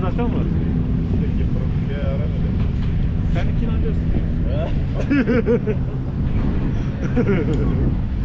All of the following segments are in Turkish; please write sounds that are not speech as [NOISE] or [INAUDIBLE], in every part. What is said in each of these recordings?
zaten var. Peki profile aramadım. Sen ikini alıyorsun. [LAUGHS]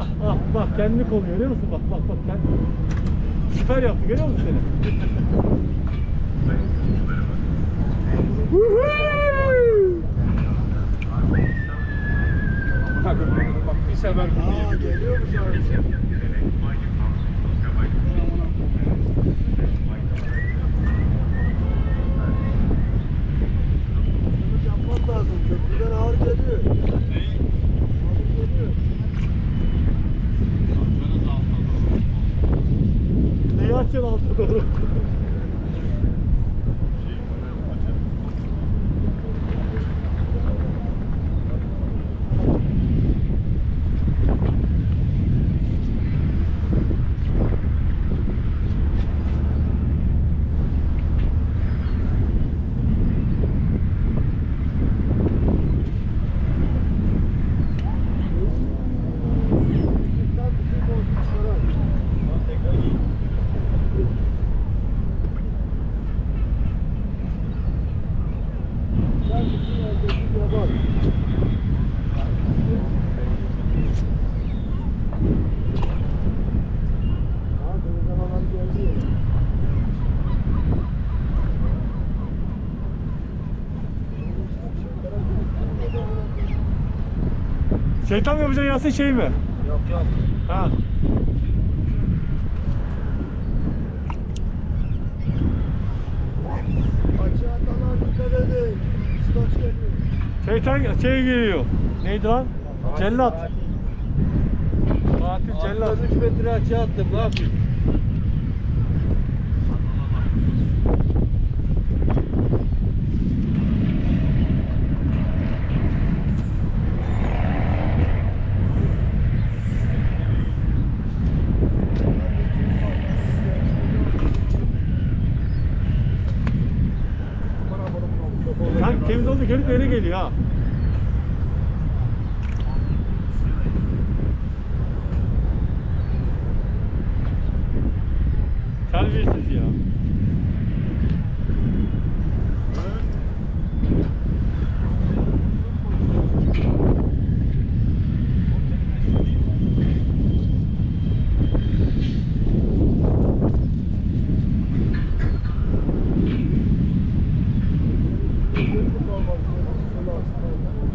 Ah ah bak kendini koruyor görüyor musun? Bak bak bak kendi. Süper yaptı görüyor musun seni? Bak bir sefer bunu geliyormuş abi. Bunu yapmak lazım. Köprüden ağır geliyor. Ağır geliyor. Neyi açıyorsun alta doğru? Sen bizim bozmuşlar abi. Sen bizim evdeki yaban. Ha, denizden adam geldi ya. Şeytan mı yapacaksın Yasin şey mi? Yok yok. Ha. Açığa dalar dikkat edin. Staç geliyor. Şeytan şey geliyor. Neydi lan? Cellat. Katil cellat. 3 metre açığa attım ne yapayım? Sen temiz oldu gelip öyle geliyor ha. Terbiyesiz ya.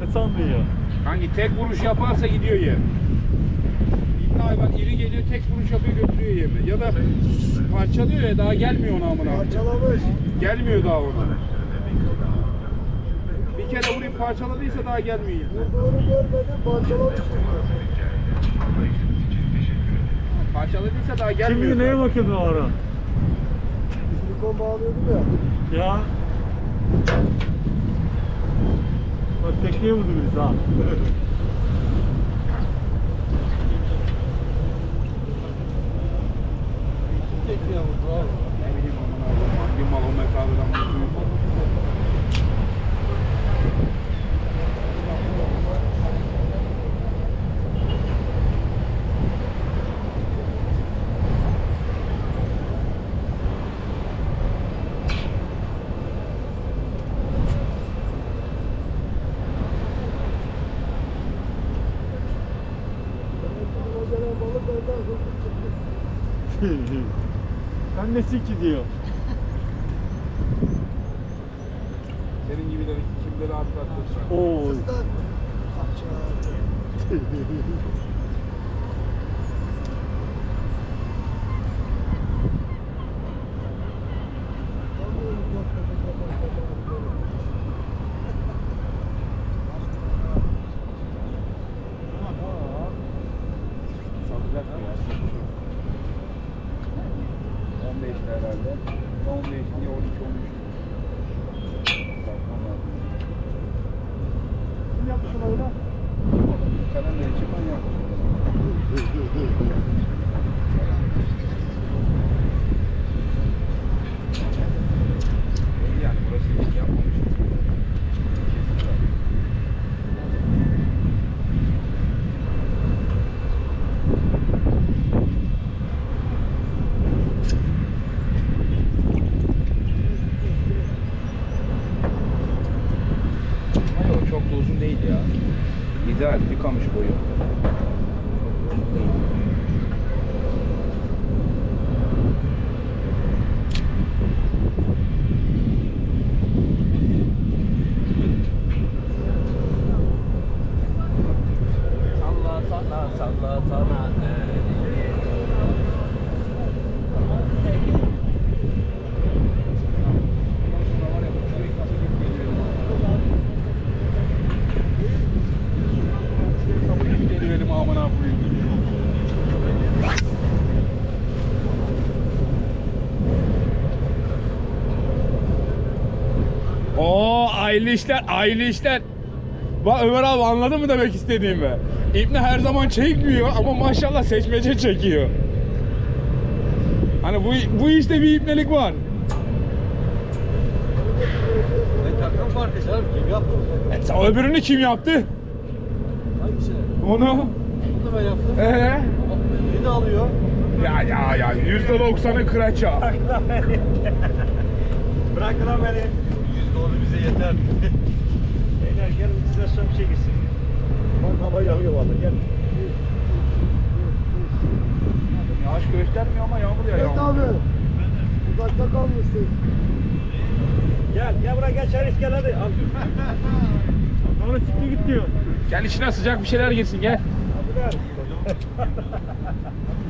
Ne sandın ya? Hangi tek vuruş yaparsa gidiyor yem. İbn hayvan iri geliyor tek vuruş yapıyor götürüyor yemi. Ya da parçalıyor ya daha gelmiyor ona amına. Parçalamış. Gelmiyor daha ona. Bir kere vurayım parçaladıysa daha gelmiyor. Vurduğunu görmedim parçalamış. Parçaladıysa daha gelmiyor. Şimdi neye bakıyordun o ara? Silikon bağlıyordum ya. Ya. Bak tekneye vurdu birisi ha. Tekniğe vurdu abi. Ne bileyim amına koyayım, hangi mal o mesafeden vuruyor. [LAUGHS] Sen nesin ki diyor. Senin gibileri kimleri atlattırsa. Oo. Sizden. Satacak mı ya? 15 herhalde. 15 diye 12 13. Bakmam lazım. Kim yaptı şunu öyle? Kalemle çıkan yapmış. Yani burası hiç yapmamış. Kesin var. Ama yok çok da uzun değil ya. İdeal bir kamış boyu. Çok uzun değil. Salla salla salla sana Geliverim aman koyayım. Aile işler, aile işler. Bak Ömer abi anladın mı demek istediğimi? İbni her zaman çekmiyor ama maşallah seçmece çekiyor. Hani bu bu işte bir ibnelik var. Ne takım vardı canım kim yaptı? E, sen öbürünü kim yaptı? Hangisi? Onu. Bunu da ben yaptım. Ee? Bir de alıyor. Ya ya ya yüzde doksanı kıraça. [LAUGHS] Bırak lan beni. Bize yeter. [LAUGHS] Beyler gelin size son bir şey gitsin. Bak hava yağıyor vallahi gel. Yağış göstermiyor ama yağmur ya Evet yağmur. abi. Uzakta kalmışsın. Gel gel buraya gel Şerif gel hadi. Al. Sonra çıktı git diyor. Gel içine sıcak bir şeyler girsin gel.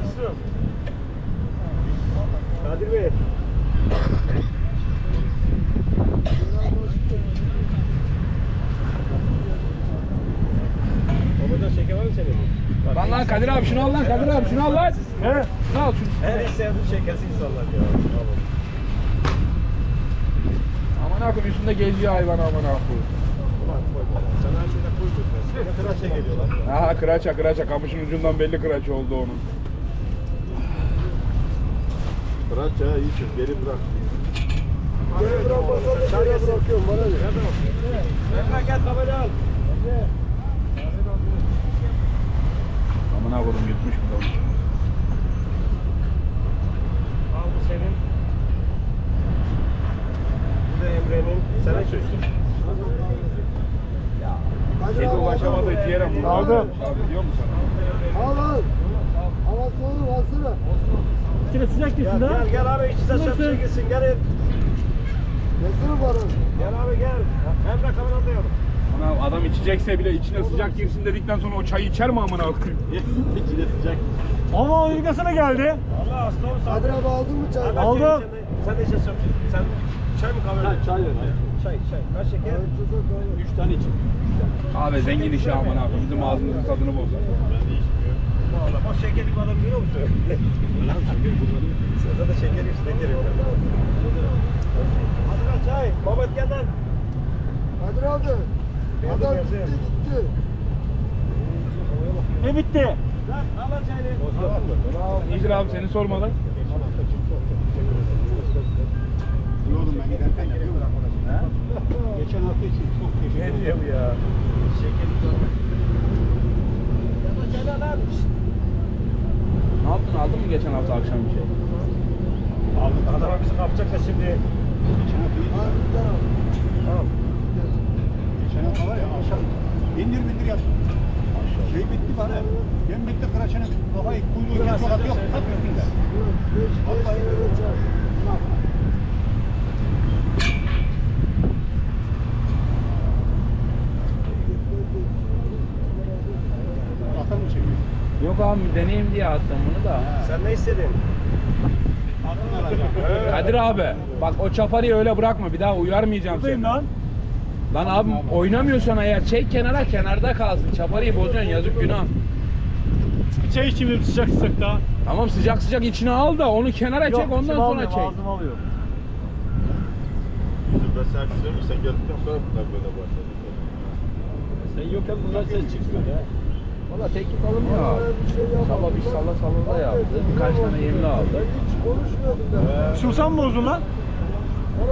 Yusuf. Kadir Bey. [LAUGHS] Babacan şeker var mı senin? Bak, Lan Kadir abi şunu al lan Kadir abi şunu al lan. He? Şunu al şunu. İyi sevdiğim şekersiz insanlar ya. Aman akım üstünde geziyor hayvan aman akım. Sen her şeyde koy götür. Ne tıraşa geliyorlar. Aha kıraça kıraça kamışın ucundan belli kıraç oldu onun. Bırak ya iyi çık geri bırak. Geri bırakmasan da geri bırakıyorum bana ne? Emre gel kamerayı al. Aman akım yutmuş bu kamış. Al bu senin. Bu da Emre'nin. Sana çocuk. Kedi ulaşamadığı ciğere bunu Aldım. Diyor mu sana? Al al. Hava soğudu alsana. İçine sıcak Gel girsin gel, daha. gel abi içine Nasıl? şapşal gitsin gel. Gelsene bana. Gel abi gel. Emre kamerada yok. Ana adam içecekse bile içine sıcak girsin dedikten sonra o çayı içer mi amına koyayım? [LAUGHS] İçine sıcak. Ama o yıkasına geldi. Allah hasta olsun. Kadir abi aldın mı çay? Aldım. Sen de şapşal. Sen çay mı kahve? Çay, çay ver. Çay, çay. Kaç şeker? Üç tane için. Abi zengin işi aman akım bizim ağzımızın tadını bozar. Valla bak şekerli bir adam biliyor musun? [LAUGHS] Sen zaten şeker üstüne geliyor. Hadi lan çay. Mehmet gel lan. Kadir abi. Adam gitti gitti. Ne bitti? İyidir abi seni sormadan. Yolum ben giderken geliyor mu? Geçen hafta için çok teşekkür Ne diyor bu ya? Adam. Lan. Ne yaptın aldın mı geçen hafta akşam bir şey? Abi adama bizi kapacak da şimdi. Geçen hafta iyi. Tamam. Sen var ya aşağı indir bindir yap. Şey bitti bana. Ben bitti kıraçının kafayı kuyruğu kes sokak yok. Kalk üstünde. Vallahi. Mı çekiyor? Yok abi deneyim diye attım bunu da. Sen ne istedin? Kadir abi bak o çaparıyı öyle bırakma bir daha uyarmayacağım seni. lan. Lan abi oynamıyorsan eğer çek kenara kenarda kalsın. Çaparıyı bozuyorsun yazık günah. Bir çay içeyim sıcak sıcak daha. Tamam sıcak sıcak içine al da onu kenara çek ondan sonra almıyorum, çek. Ağzıma alıyorum. Yüzümde sen çizemiş, sen geldikten sonra bunlar böyle başladı. Sen yokken bunlar ses çıkıyor ya. Valla teknik alınmıyor abi. Sabah bir salla salla da yaptı. Birkaç tane yemli aldı. Hiç konuşmuyordum da. Şu sen mi bozdun lan?